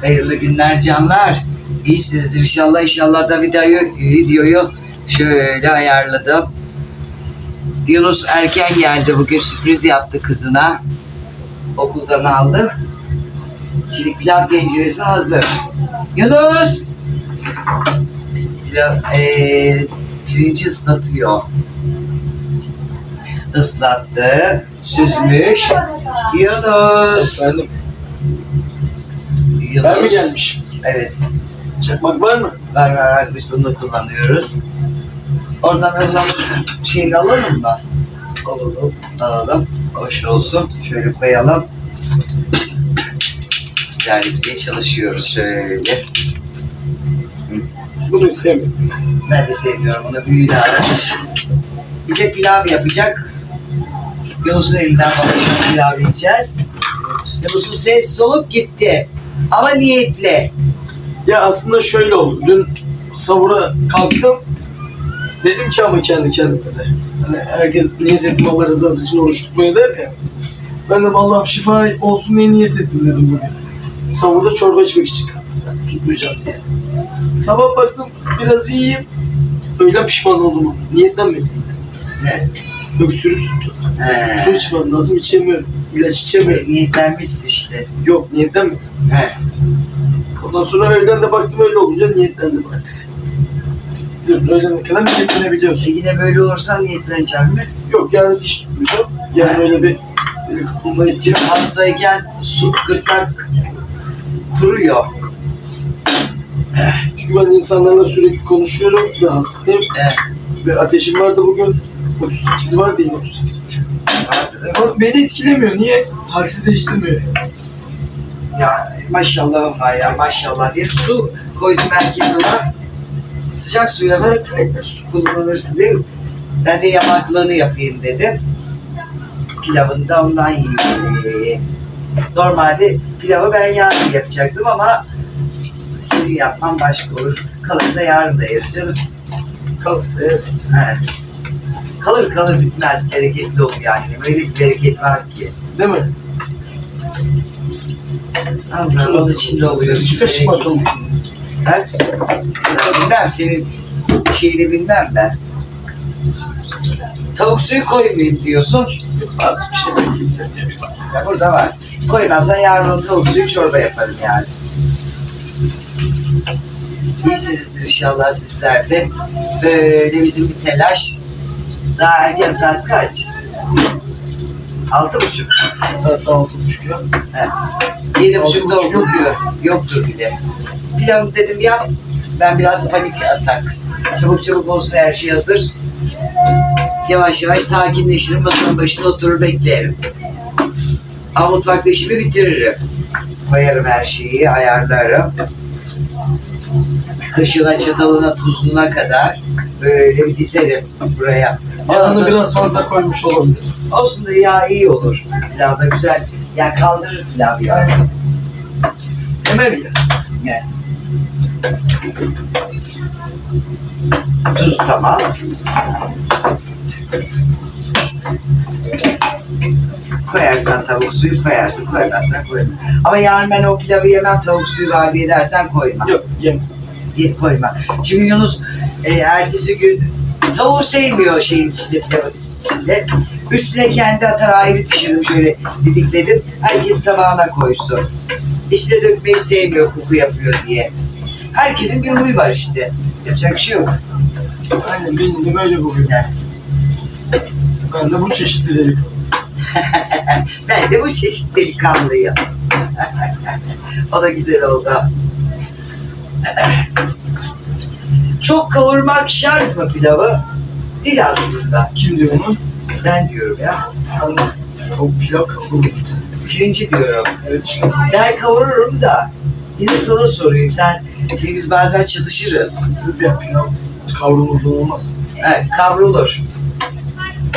Hayırlı günler canlar. İyisinizdir inşallah. İnşallah da videoyu, videoyu şöyle ayarladım. Yunus erken geldi bugün sürpriz yaptı kızına. Okuldan aldı. Şimdi pilav tenceresi hazır. Yunus! Pilav, eee, pirinci ıslatıyor. Islattı, süzmüş. Yunus! Efendim, Yunus. ben mi gelmişim? Evet. Çakmak var mı? Var var var biz bunu kullanıyoruz. Oradan hocam şeyini alalım mı? Alalım. Alalım. Hoş olsun. Şöyle koyalım. Güzellikle çalışıyoruz şöyle. Bunu sevmedim. Ben de sevmiyorum onu büyüğünü aramış. Bize pilav yapacak. Yunus'un elinden bakacak pilav yiyeceğiz. Yunus'un ses soluk gitti. Ama niyetli. Ya aslında şöyle oldu. Dün savura kalktım. Dedim ki ama kendi kendime de. Hani herkes niyet ettim Allah rızası için oruç tutmayı der ya. Ben de vallahi şifa olsun diye niyet ettim dedim bugün. Savurda çorba içmek için kalktım ben tutmayacağım diye. Sabah baktım biraz iyiyim. Öyle pişman oldum. Niyetlenmedim. Ne? Öksürük tuttu. He. Su içmem lazım içemiyorum. İlaç içemiyorum. Niyetlenmişsin işte. Yok niyetlenmedim. He. Ondan sonra öğleden de baktım öyle olunca niyetlendim artık. Biliyorsun öğlene kadar E niyetlenebiliyorsun. yine böyle olursa niyetleneceğim mi? Yok yani hiç tutmayacağım. Yani öyle bir e, kaplumbağa edeceğim. Hastayken su gırtlak kuruyor. Çünkü ben insanlarla sürekli konuşuyorum ve hastayım. Evet. Ve ateşim vardı bugün. 38 var değil 38 buçuk. Vardı değil mi? Ama beni etkilemiyor. Niye? Halsiz değiştirmiyor. Ya maşallah var ya maşallah diye su koydum erkeğime. Sıcak suyla böyle su kullanırsın mi? Ben de yamaklığını yapayım dedim. Pilavını da ondan yiyeyim. Normalde pilavı ben yarın yapacaktım ama senin yapman başka olur. Kalırsa yarın da yeriz canım. Kalırsa. Evet. Kalır kalır bitmez. Bereketli olur yani. Böyle bir bereket var ki. Değil mi? Allah onun içinde oluyor. Çıkış bakalım. Ya Bilmem senin şeyini bilmem ben. Tavuk suyu koymayayım diyorsun. Az bir şey. Ya burada var. Koymazsan yarın o tavuk suyu çorba yaparım yani. İyisinizdir inşallah sizler de. Böyle bizim bir telaş. Daha erken saat kaç? Altı buçuk. Saat altı buçuk ya. He. Yedi buçukta diyor. Yoktur bile. Pilavı dedim yap. Ben biraz panik atak. Çabuk çabuk olsun her şey hazır. Yavaş yavaş sakinleşirim. Masanın başına oturur beklerim. Ama mutfakta işimi bitiririm. Koyarım her şeyi, ayarlarım. Kaşığına, çatalına, tuzuna kadar böyle bir dizerim buraya. Sonra- biraz fazla koymuş olabilir. Olsun da yağ iyi olur. Pilav da güzel. Yani kaldırır pilav ya. Emel ya. Ne? Tuz tamam. Koyarsan tavuk suyu koyarsın, koymazsan koyma. Ama yarın ben o pilavı yemem tavuk suyu var diye dersen koyma. Yok yem. Ye- koyma. Çünkü Yunus e, ertesi gün tavuğu sevmiyor şeyin içinde, pilavın içinde. Üstüne kendi atar ayrı pişirdim şöyle didikledim. Herkes tabağına koysun. İçine dökmeyi sevmiyor koku yapıyor diye. Herkesin bir huyu var işte. Yapacak bir şey yok. Aynen benim de böyle bugün. Ben de bu çeşitlileri. ben de bu çeşit delikanlıyım. o da güzel oldu. Çok kavurmak şart mı pilavı? Değil aslında. Kim diyor onu? Ben diyorum ya. Ben o pilav kavruldu. Pirinci diyorum. Evet. Ben kavururum da yine sana sorayım. Sen şimdi biz bazen çatışırız. Bir pilav kavrulmadan olmaz. Evet, kavrulur.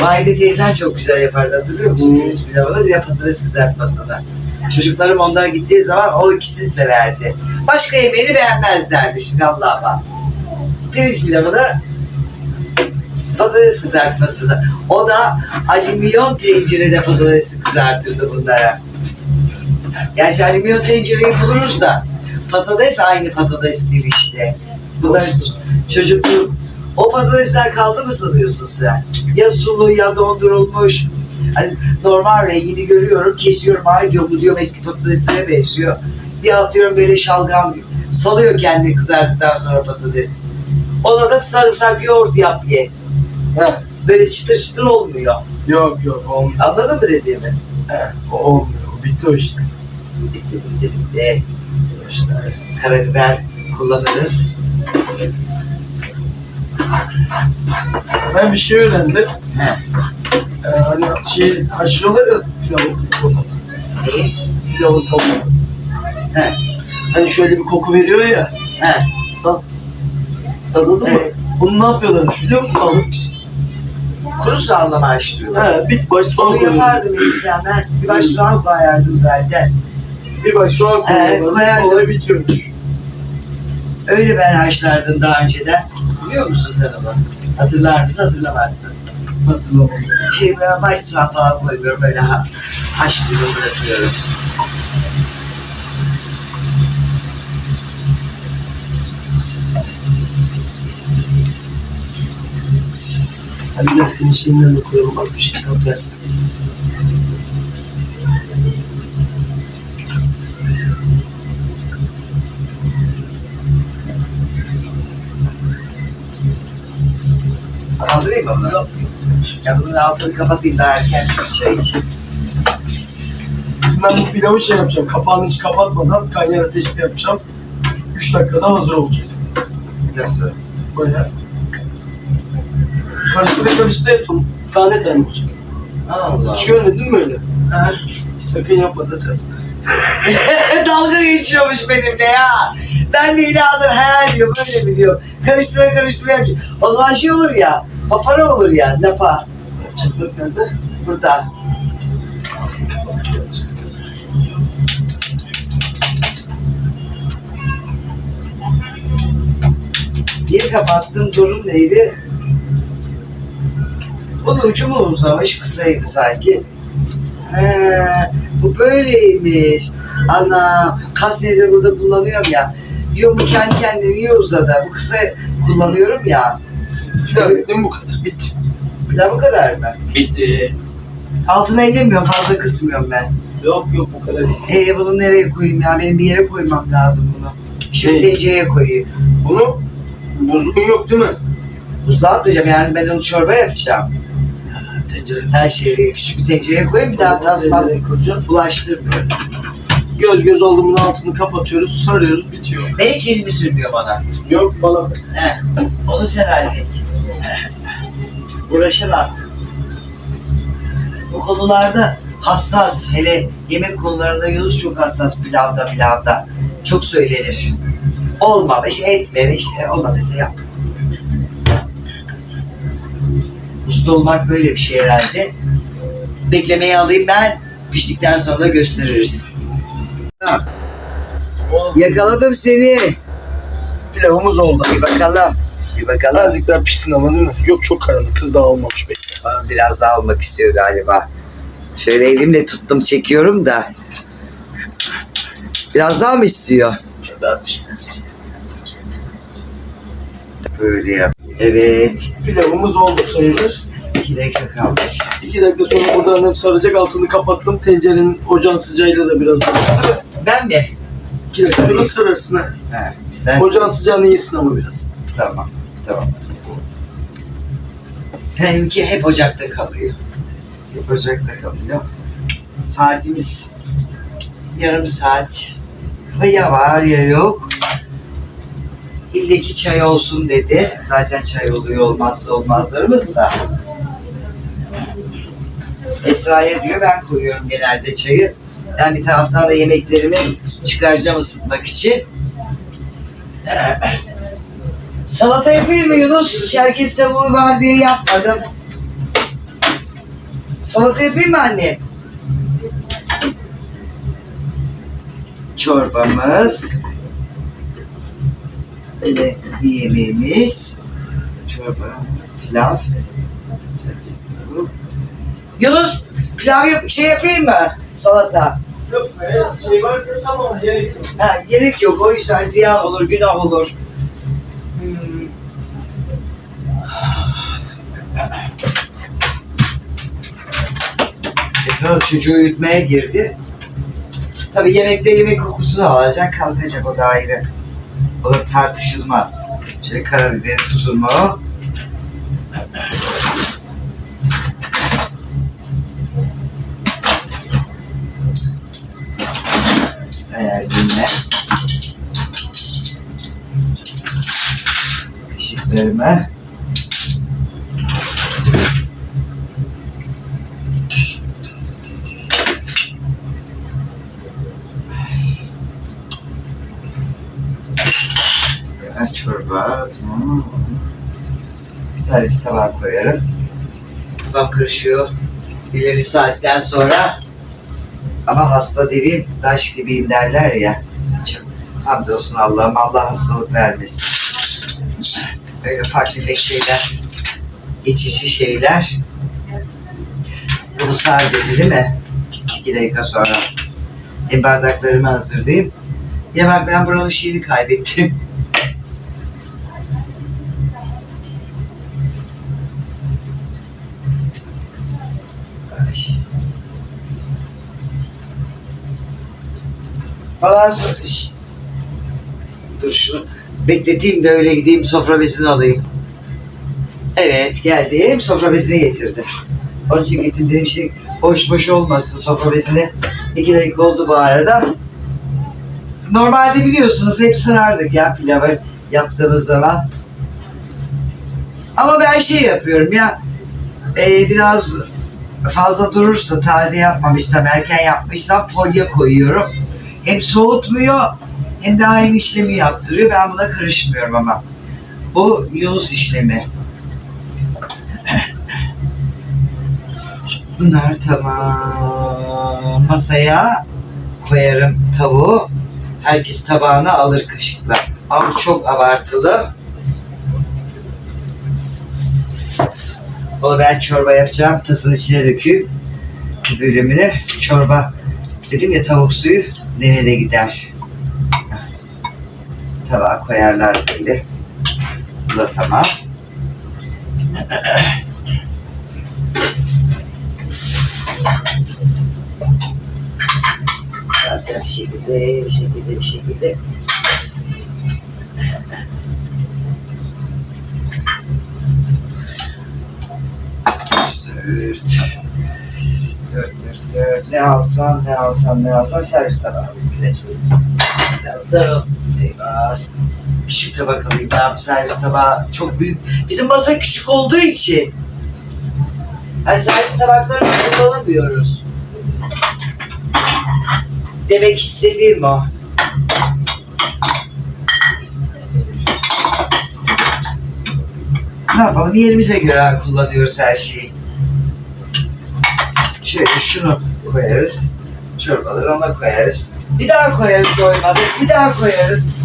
Mahide teyzen çok güzel yapardı hatırlıyor musun? Hmm. Pirinç pilavını bir de patates kızartmasını da. Çocuklarım ondan gittiği zaman o ikisini severdi. Başka yemeğini beğenmezlerdi şimdi Allah'a. Pirinç pilavını patates kızartmasını. O da alüminyon tencerede patatesi kızartırdı bunlara. Gerçi alüminyon tencereyi buluruz da patates aynı patates değil işte. Bu da çocukluk. O patatesler kaldı mı sanıyorsun sen? Ya sulu ya dondurulmuş. Hani normal rengini görüyorum, kesiyorum. Ay diyor bu diyor eski patateslere benziyor. Bir atıyorum böyle şalgam diyor. Salıyor kendini kızardıktan sonra patates. Ona da sarımsak yoğurt yap ye. Heh. Böyle çıtır çıtır olmuyor. Yok yok olmuyor. Anladın mı dediğimi? Heh, o olmuyor. Bitti o işte. Bitti bitti bitti. İşte karabiber kullanırız. Ben bir şey öğrendim. He. Ee, hani şey haşlıyorlar ya pilavın tavuğunu. Neyi? Pilavın tavuğunu. He. Hani şöyle bir koku veriyor ya. He. Anladın mı? Evet. Bunu ne yapıyorlarmış biliyor musun? Alıp Kuru soğanla haşlıyorlar. He, bir baş soğan Onu koyuyorlar. yapardım eskiden ben. Bir baş soğan koyardım zaten. Bir baş soğan koyuyorlar. koyardım. Olay bitiyormuş. Öyle ben haşlardım daha önceden. Biliyor musun sen onu? Hatırlar mısın hatırlamazsın. Hatırlamadım. Şey ben baş soğan falan koymuyorum öyle ha haşlıyorum bırakıyorum. Hadi gel senin şeyinden de koyalım. Az bir şey tat versin. Kaldırayım mı onu? Ya bunun altını kapatayım daha erken çay için. Şimdi ben bu pilavı şey yapacağım. Kapağını hiç kapatmadan kaynar ateşte yapacağım. 3 dakikada hazır olacak. Nasıl? Böyle. Karıştıra yapalım. Tane tane olacak. Allah Hiç görmedin mi öyle? Allah. Sakın yapma zaten. Dalga geçiyormuş benimle ya. Ben de inandım he diyor böyle mi diyor. Karıştıra karıştıra yapıyor. O zaman şey olur ya. Papara olur ya lapa. Çakmak nerede? Burada. Ağzını kapattık yanlışlıkla kız. Yeni kapattım durum neydi? Bunun ucu mu uzamış kısaydı sanki. He, bu böyleymiş. Ana kas nedir burada kullanıyorum ya. Diyorum bu kendi kendine niye uzadı? Bu kısa kullanıyorum ya. Pilav yedim bu kadar. Bitti. Pilav bu kadar mı? Bitti. Altına ellemiyorum fazla kısmıyorum ben. Yok yok bu kadar. Ee bunu nereye koyayım ya? Benim bir yere koymam lazım bunu. Şu Ne? tencereye koyayım. Bunu buzluğun yok değil mi? Buzluğa atmayacağım yani ben onu çorba yapacağım. Tencere. Her şeyi küçük bir tencereye koyayım bir daha tasmaz bulaştırmıyorum. Göz göz oldu bunun altını kapatıyoruz, sarıyoruz, bitiyor. Ben hiç elimi sürmüyor bana. Yok bana bak. He, onu sen hallet. Uğraşamam. Bu konularda hassas. Hele yemek konularında Yunus çok hassas pilavda pilavda. Çok söylenir. Olmamış, etmemiş. E, olmadıysa yap. Usta olmak böyle bir şey herhalde. Beklemeyi alayım ben. Piştikten sonra da gösteririz. Yakaladım seni. Pilavımız oldu. Bir bakalım. Bir bakalım. Azıcık daha pişsin ama değil mi? Yok çok karanlık. Kız daha olmamış. Aa, Biraz daha almak istiyor galiba. Şöyle elimle tuttum çekiyorum da. Biraz daha mı istiyor. Böyle yap. Evet. Pilavımız oldu sayılır. İki dakika kalmış. İki dakika sonra buradan hem saracak altını kapattım. Tencerenin ocağın sıcağıyla da biraz Ben mi? Dakika sonra sararsın ha. He. Ben Ocağın sıcağını iyisin ama biraz. Tamam. Tamam. Benimki hep ocakta kalıyor. Hep ocakta kalıyor. Saatimiz yarım saat. Ya var ya yok. İlle ki çay olsun dedi. Zaten çay oluyor olmazsa olmazlarımız da. Esra'ya diyor ben koyuyorum genelde çayı. Ben bir taraftan da yemeklerimi çıkaracağım ısıtmak için. Salata yapayım mı Yunus? Çerkez tavuğu var diye yapmadım. Salata yapayım mı anne? Çorbamız. Bir yemeğimiz. Çorba, pilav. Yunus pilav yap şey yapayım mı? Salata. Yok be, şey varsa tamam gerek yok. Ha, gerek yok. O yüzden ziyan olur, günah olur. Hmm. Esra çocuğu uyutmaya girdi. Tabii yemekte yemek kokusunu alacak, kalkacak o da ayrı. O da tartışılmaz. Şöyle karabiber, tuzumu. Ayarlayayım Kaşıklarımı. Biraz çorba. Hmm. Servis tabağa koyarım. Kafam karışıyor. İleri saatten sonra ama hasta değilim, taş gibiyim derler ya. Hamdolsun Allah'ım, Allah hastalık vermesin. Böyle ufak tefek şeyler, geçici şeyler. Bunu sar dedi değil mi? İki dakika sonra. E bardaklarımı hazırlayayım. Ya bak ben buranın şeyini kaybettim. Falan. Dur şunu bekleteyim de öyle gideyim sofra bezini alayım. Evet geldim sofra bezini getirdim. Onun için getirdim dedim şey boş boş olmasın sofra bezini. İki dakika oldu bu arada. Normalde biliyorsunuz hep sırardık ya pilavı yaptığımız zaman. Ama ben şey yapıyorum ya e, biraz fazla durursa taze yapmamışsam erken yapmışsam folye koyuyorum. Hem soğutmuyor hem de aynı işlemi yaptırıyor. Ben buna karışmıyorum ama. Bu Yunus işlemi. Bunlar tamam. Masaya koyarım tavuğu. Herkes tabağına alır kaşıkla. Ama bu çok abartılı. Onu ben çorba yapacağım. Tasın içine döküp bölümünü çorba. Dedim ya tavuk suyu nereye gider. Tabağa koyarlar böyle. Bu da tamam. Yapacak bir şekilde, bir şekilde, bir şekilde. Dört. Ne alsam, ne alsam, ne alsam servis tabağı. Biraz dar ol. Eyvah. Küçük tabak alayım. Ben bu servis tabağı çok büyük. Bizim masa küçük olduğu için. Yani servis tabaklarını kullanamıyoruz. Demek istediğim o. Ne yapalım yerimize göre kullanıyoruz her şeyi. Şöyle şunu koyarız. Çorbaları ona koyarız. Bir daha koyarız doymadık. Bir daha koyarız.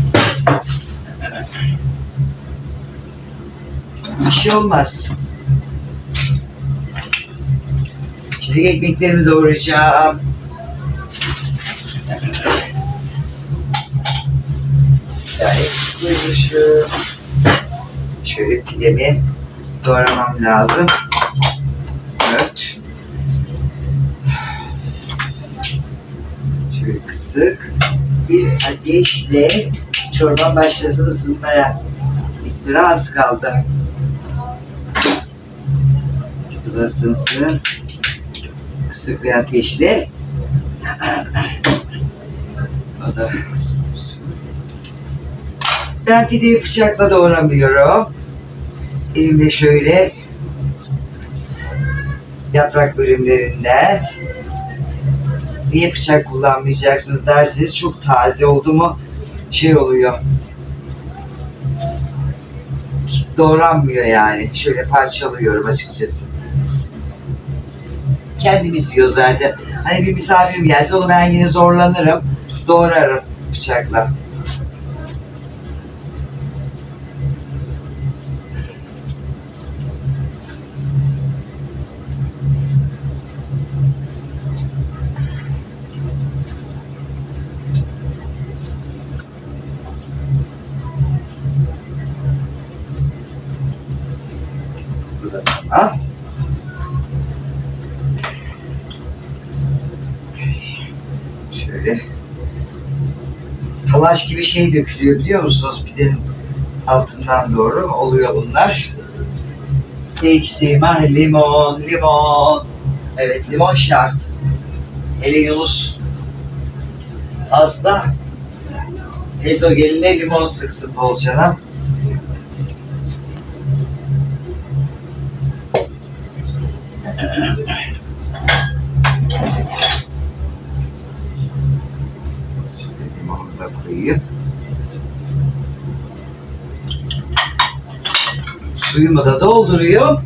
Bir şey olmaz. Şimdi ekmeklerimi doğrayacağım. Yani koymuşum. Şöyle pidemi doğramam lazım. Dört. Kısık. Bir ateşle çorba başlasın ısınmaya. İktidara az kaldı. Isınsın. Kısık bir ateşle. O da ben pideyi bıçakla doğramıyorum. Elimle şöyle yaprak bölümlerinden niye bıçak kullanmayacaksınız derseniz çok taze oldu mu şey oluyor. Doğranmıyor yani. Şöyle parçalıyorum açıkçası. Kendimiz yiyor zaten. Hani bir misafirim gelse onu ben yine zorlanırım. Doğrarım bıçakla. Al. Şöyle. Talaş gibi şey dökülüyor biliyor musunuz? Pidenin altından doğru oluyor bunlar. Eksiğim ah limon, limon. Evet limon şart. Hele Yunus hasta. Ezogeline limon sıksın bolcana. Limonu da koyayım. Suyumu da dolduruyor.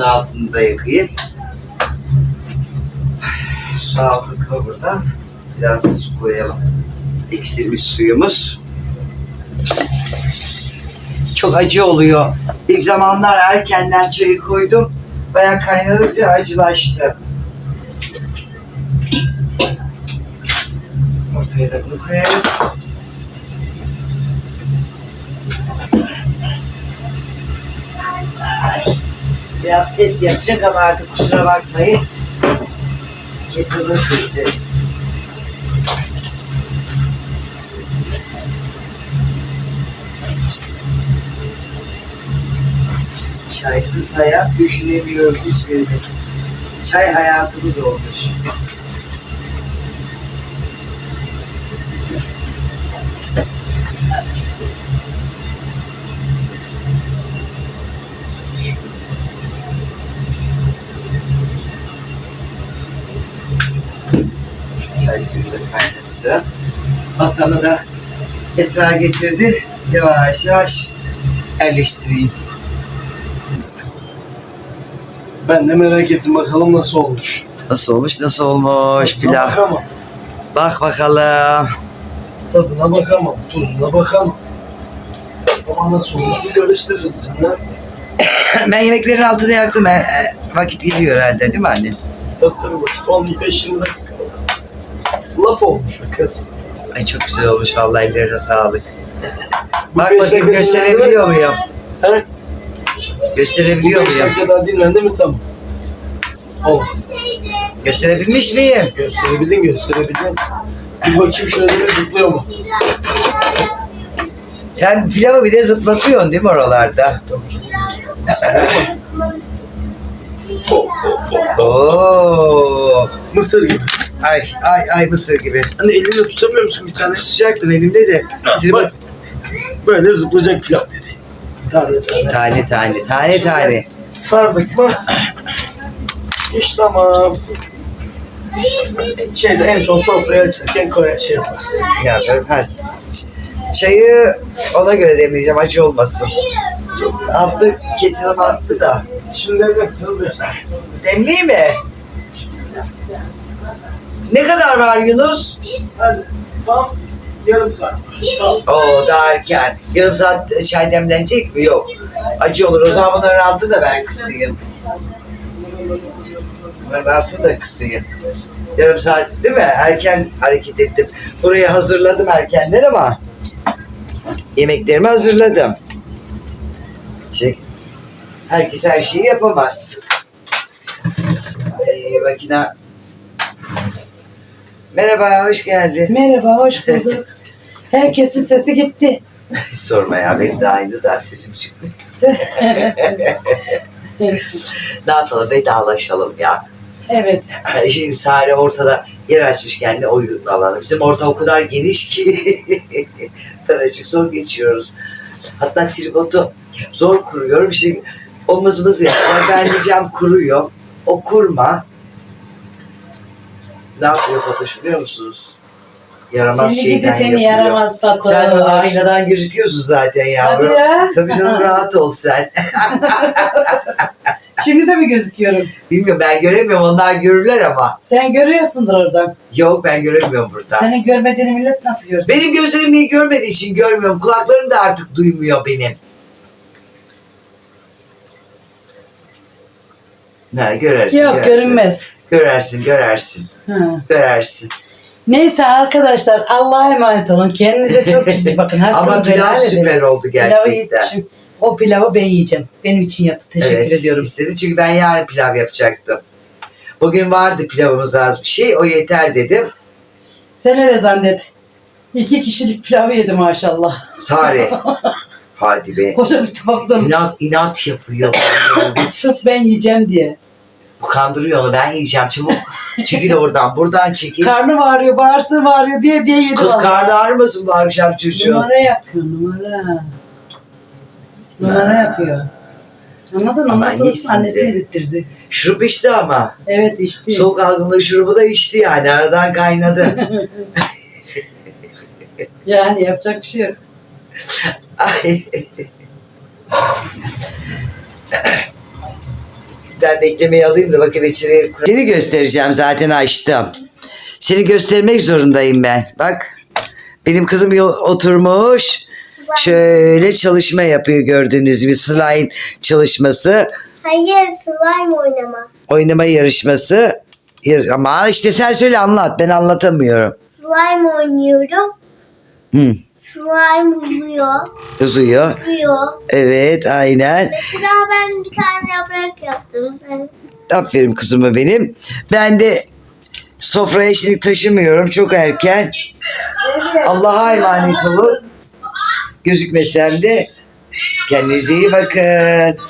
Çayımın altını da yakayım. Su aldık buradan. Biraz su koyalım. Eksilmiş suyumuz. Çok acı oluyor. İlk zamanlar erkenden çayı koydum. Bayağı kaynadıkça acılaştı. Ortaya da bunu koyarız. Biraz ses yapacak ama artık kusura bakmayın. Kettle'ın sesi. Çaysız hayat düşünemiyoruz hiçbirimiz. Çay hayatımız olmuş. Çay suyu da kaynasın. Masamı da Esra getirdi. Yavaş yavaş yerleştireyim. Ben de merak ettim bakalım nasıl olmuş. Nasıl olmuş, nasıl olmuş Tadına pilav? Bakamam. Bak bakalım. Tadına bakamam. Tuzuna bakamam. Ama nasıl olmuş bir karıştırırız canım. ben yemeklerin altını yaktım. E, e, vakit geliyor herhalde değil mi anne? Tabii tabii bak 15-20 dakika. Lap olmuş be kız. Ay çok güzel olmuş vallahi ellerine sağlık. Bak beş bakayım dakika gösterebiliyor dinlendi muyum? He? Gösterebiliyor Bu 5 muyum? dakika daha dinlendi mi tamam. Olmaz. Gösterebilmiş miyim? Gösterebildin gösterebildin. Bir bakayım şöyle bir zıplıyor mu? Sen pilavı bir de zıplatıyorsun değil mi oralarda? Oh, oh, oh. Oo. Mısır gibi. Ay ay ay mısır gibi. Hani elinde tutamıyor musun bir tane? Tutacaktım elimde de. Bak. Böyle zıplayacak pilav dedi. Tane tane. Tane tane tane tane. Sardık mı? İş tamam. Şeyde en son sofraya açarken koyar şey yaparsın. Ne yaparım? Ha, ç- çayı ona göre demleyeceğim acı olmasın. Attı, kettle'ıma attı da. Şimdi evde kızılıyor. Demleyeyim mi? Ne kadar var Yunus? Tam yarım saat. Tamam. Oo daha erken. Yarım saat çay demlenecek mi? Yok. Acı olur. O zaman bunların altı da ben kısayım. Ben altı da kısayım. Yarım saat değil mi? Erken hareket ettim. Burayı hazırladım erkenden ama yemeklerimi hazırladım. Şey, herkes her şeyi yapamaz. Ay, makine. Merhaba, hoş geldin. Merhaba, hoş bulduk. Herkesin sesi gitti. Sorma ya, benim de aynı da sesim çıktı. Ne yapalım, vedalaşalım ya. evet, Şimdi Sare ortada yer açmış kendi oyun alanı. Bizim orta o kadar geniş ki taracık zor geçiyoruz. Hatta tripodu zor kuruyorum. İşte omuzumuzu yapacağım. Ben diyeceğim kuruyor. O kurma. Ne yapıyor Fatoş biliyor musunuz? Yaramaz seni gidi şeyden seni yapıyor. yaramaz Fatoş. Sen aynadan gözüküyorsun zaten Hadi yavrum. ya. Tabii canım rahat ol sen. Şimdi de mi gözüküyorum? Bilmiyorum ben göremiyorum onlar görürler ama. Sen görüyorsundur oradan. Yok ben göremiyorum burada. Senin görmediğini millet nasıl görsün? Benim gözlerim iyi görmediği için görmüyorum. Kulaklarım da artık duymuyor benim. Ne görersin. Yok görersin. görünmez. Görersin, görersin. Ha. Görersin. Neyse arkadaşlar Allah'a emanet olun. Kendinize çok ciddi bakın. Ama Hakkınızı pilav helal edin. süper oldu Pilavı gerçekten. yiyeceğim. O pilavı ben yiyeceğim. Benim için yaptı. Teşekkür evet, ediyorum. istedi çünkü ben yarın pilav yapacaktım. Bugün vardı pilavımız az bir şey. O yeter dedim. Sen öyle zannet. İki kişilik pilavı yedi maşallah. Sare. Hadi be. Koca bir tabaktan. İnat, inat yapıyor. Sırf ben yiyeceğim diye. Kandırıyor onu. Ben yiyeceğim. Çabuk çekil oradan. Buradan çekil. Karnı bağırıyor, bağırsın bağırıyor diye diye yedi. Kız vallahi. karnı ağrımasın bu akşam çocuğu. Numara yapıyor numara. Numara yapıyor. Anladın mı? Ama Nasıl iyisin annesi de. yedirttirdi. Şurup içti ama. Evet işte. Soğuk algınlığı şurubu da içti yani. Aradan kaynadı. Yani yapacak bir şey yok. Ay. ben beklemeyi alayım da bakayım içeriye. Seni göstereceğim zaten açtım. Seni göstermek zorundayım ben. Bak. Benim kızım yol- oturmuş. Şöyle çalışma yapıyor gördüğünüz gibi. Slime çalışması. Hayır slime oynama. Oynama yarışması. Yar- Ama işte sen söyle anlat. Ben anlatamıyorum. Slime oynuyorum. Hı. Slime uzuyor. Uzuyor. Uzuyor. Evet aynen. Mesela ben bir tane yaprak yaptım. Sen Aferin kızıma benim. Ben de sofraya şimdi taşımıyorum. Çok erken. Allah'a emanet olun. Gözükmesem de kendinize iyi bakın.